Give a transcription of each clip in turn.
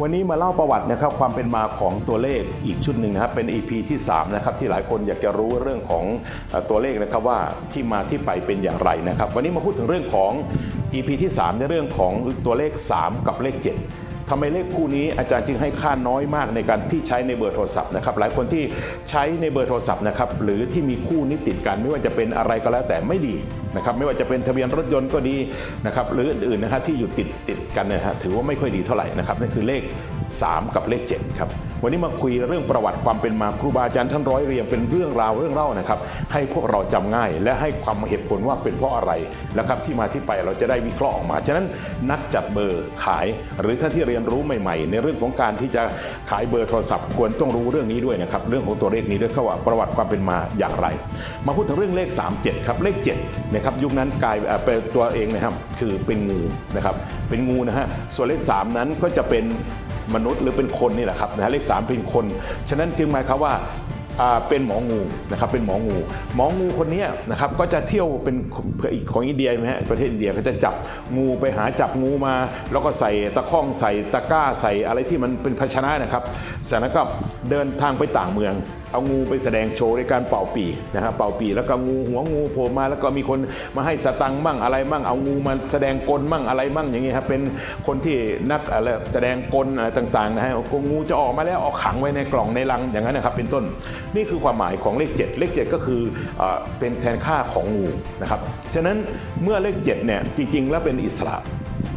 วันนี้มาเล่าประวัตินะครับความเป็นมาของตัวเลขอีกชุดหนึ่งนะครับเป็น EP ที่3นะครับที่หลายคนอยากจะรู้เรื่องของตัวเลขนะครับว่าที่มาที่ไปเป็นอย่างไรนะครับ วันนี้มาพูดถึงเรื่องของ EP ที่ 3 ในเรื่องของตัวเลข 3 กับเลข 7ทำไมเลขคู่นี้อาจารย์จึงให้ค่าน้อยมากในการที่ใช้ในเบอร์โทรศัพท์นะครับหลายคนที่ใช้ในเบอร์โทรศัพท์นะครับหรือที่มีคู่นี้ติดกันไม่ว่าจะเป็นอะไรก็แล้วแต่ไม่ดีนะครับไม่ว่าจะเป็นทะเบียนรถยนต์ก็ดีนะครับหรืออื่นๆนะครับที่อยู่ติดติดกันนะฮะถือว่าไม่ค่อยดีเท่าไหร่นะครับนั่นคือเลข 3 กับเลข 7 ครับ วันนี้มาคุยเรื่องประวัติความเป็นมาครูบาอาจารย์ท่านร้อยเรียงเป็นเรื่องราวเรื่องเล่านะครับให้พวกเราจำง่าย และให้ความเหตุผลว่าเป็นเพราะอะไรนะครับที่มาที่ไปเราจะได้วิเคราะห์ออกมาฉะนั้นนักจัดเบอร์ขาย หรือท่านที่เรียนรู้ใหม่ๆ ในเรื่องของการที่จะขายเบอร์โทรศัพท์ ควรต้องรู้เรื่องนี้ด้วยนะครับเรื่องของตัวเลขนี้ด้วยเขาว่าประวัติความเป็นมาอย่างไร มาพูดถึงเรื่องเลข 37 ครับเลข7นะครับยุคนั้นกลายเป็นตัวเองนะครับคือเป็นงูนะครับเป็นงูนะฮะส่วนเลข 3 นั้นก็จะเป็นมนุษย์หรือเป็นคนนี่แหละครับนะฮะเลข 3 เป็นคน ฉะนั้นจึงหมายความว่าเป็นหมองูนะครับเป็นหมองูหมองูคนนี้นะครับก็จะเที่ยวเป็นของอินเดียไหมฮะประเทศอินเดียก็จะจับงูไปหาจับงูมา แล้วก็ใส่ตะข้องใส่ตะกร้าใส่อะไรที่มันเป็นภาชนะนะครับเสร็จแล้วก็เดินทางไปต่างเมือง เอางูไปแสดงโชว์ในการเป่าปีนะครับเป่าปีแล้วก็งูหัวงูโผล่มาแล้วก็มีคนมาให้สตังมั่งอะไรมั่งเอางูมาแสดงกลมั่งอะไรมั่งอย่างเงี้ยครับเป็นคนที่นักอะไรแสดงกลอะไรต่างๆนะฮะเอางูจะออกมาแล้วเอาขังไว้ในกล่องในลังอย่างนั้นนะครับเป็นต้นนี่คือความหมายของเลข 7 เลข 7 ก็คือเอ่อเป็นแทนค่าของงูนะครับฉะนั้นเมื่อเลข7เนี่ยจริง ๆ แล้วเป็นอิสระ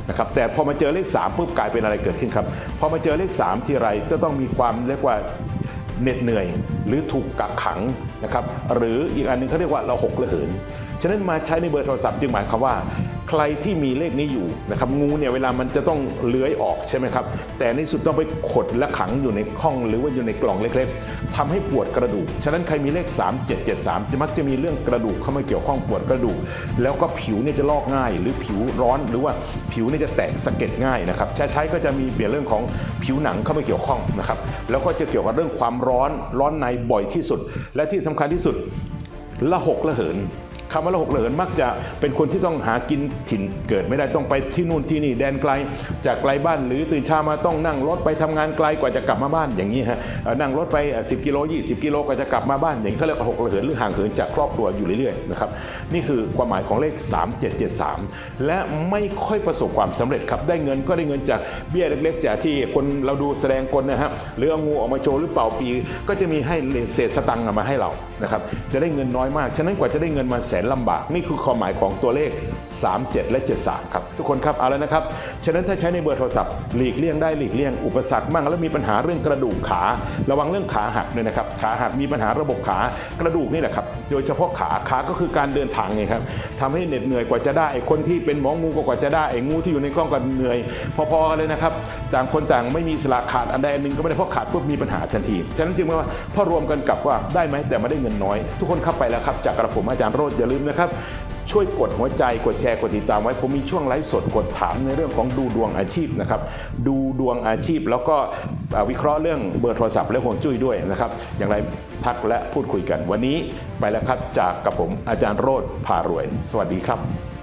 นะครับแต่พอมาเจอเลข3ปุ๊บกลายเป็นอะไรเกิดขึ้นครับพอมาเจอเลข 3 ทีไรก็ต้องมีความเรียกว่า เหน็ดเหนื่อย หรือถูกกักขังนะครับหรืออีกอันหนึงเขาเรียกว่าเราหกระเหินฉะนั้นมาใช้ในเบอร์โทรศัพท์จึงหมายความว่า ใครที่มีเลขนี้อยู่นะครับงูเนี่ยเวลามันจะต้องเลื้อยออกใช่ไหมครับแต่ในสุดต้องไปขดและขังอยู่ในห้องหรือว่าอยู่ในกล่องเล็กๆทำให้ปวดกระดูก ฉะนั้นใครมีเลข 3773 จะมักจะมีเรื่องกระดูกเข้ามาเกี่ยวข้องปวดกระดูก แล้วก็ผิวเนี่ยจะลอกง่าย หรือผิวร้อนหรือว่าผิวเนี่ยจะแตกสะเก็ดง่ายนะครับใช้ใช้ก็จะมีเปลี่ยนเรื่องของผิวหนังเข้ามาเกี่ยวข้องนะครับแล้วก็จะเกี่ยวกับเรื่องความร้อนร้อนในบ่อยที่สุด และที่สำคัญที่สุดละหกละเหิน คำว่าละหกเหินมักจะเป็นคนที่ต้องหากินถิ่นเกิดไม่ได้ต้องไปที่นู่นที่นี่แดนไกล จากไกลบ้านหรือตื่นเช้ามาต้องนั่งรถไปทำงานไกลกว่าจะกลับมาบ้านอย่างนี้ฮะนั่งรถไป 10 กิโล 20 กิโลกว่าจะกลับมาบ้านอย่างนี้เขาเรียกว่าหกเหินหรือห่างเหินจากครอบครัวอยู่เรื่อยๆนะครับนี่คือความหมายของเลข 3773 และไม่ค่อยประสบความสำเร็จครับได้เงินก็ได้เงินจากเบี้ยเล็กๆจากที่คนเราดูแสดงกลนะฮะหรือเอางูออกมาโชว์หรือเป่าปี ก็จะมีให้เศษสตังค์เอามาให้เรานะครับจะได้เงินน้อยมาก ฉะนั้นกว่าจะได้เงินมาแสนลำบาก นี่คือความหมายของตัวเลข 37 และ 73 ครับ ทุกคนครับเอาแล้วนะครับ ฉะนั้นถ้าใช้ในเบอร์โทรศัพท์หลีกเลี่ยงได้หลีกเลี่ยงอุปสรรคมั่งแล้วมีปัญหาเรื่องกระดูกขา ระวังเรื่องขาหักด้วยนะครับขาหักมีปัญหาระบบขากระดูกนี่แหละครับโดยเฉพาะขาขาก็คือการเดินทางไงครับทำให้เหน็ดเหนื่อยกว่าจะได้คนที่เป็นหมองูก็กว่าจะได้ไอ้งูที่อยู่ในกล้องก็เหนื่อย พอๆกันเลยนะครับต่างคนต่างไม่มีสละขาดอันใดอันหนึ่งก็ไม่ได้เพราะขาดปุ๊บมีปัญหาทันทีฉะนั้นจึงว่าพอรวมกันกับว่าได้ไหมแต่ไม่ได้เงินน้อย ทุกคนเข้าไปแล้วครับจากกระผมอาจารย์โรจน์อย่าลืมนะครับ ช่วยกดหัวใจกดแชร์กดติดตามไว้ ผมมีช่วงไลฟ์สดกดถามในเรื่องของดูดวงอาชีพนะครับ ดูดวงอาชีพแล้วก็วิเคราะห์เรื่องเบอร์โทรศัพท์และห่วงจุ้ยด้วยนะครับ อย่างไรทักและพูดคุยกัน วันนี้ไปแล้วครับจากกับผมอาจารย์โรธพารวย สวัสดีครับ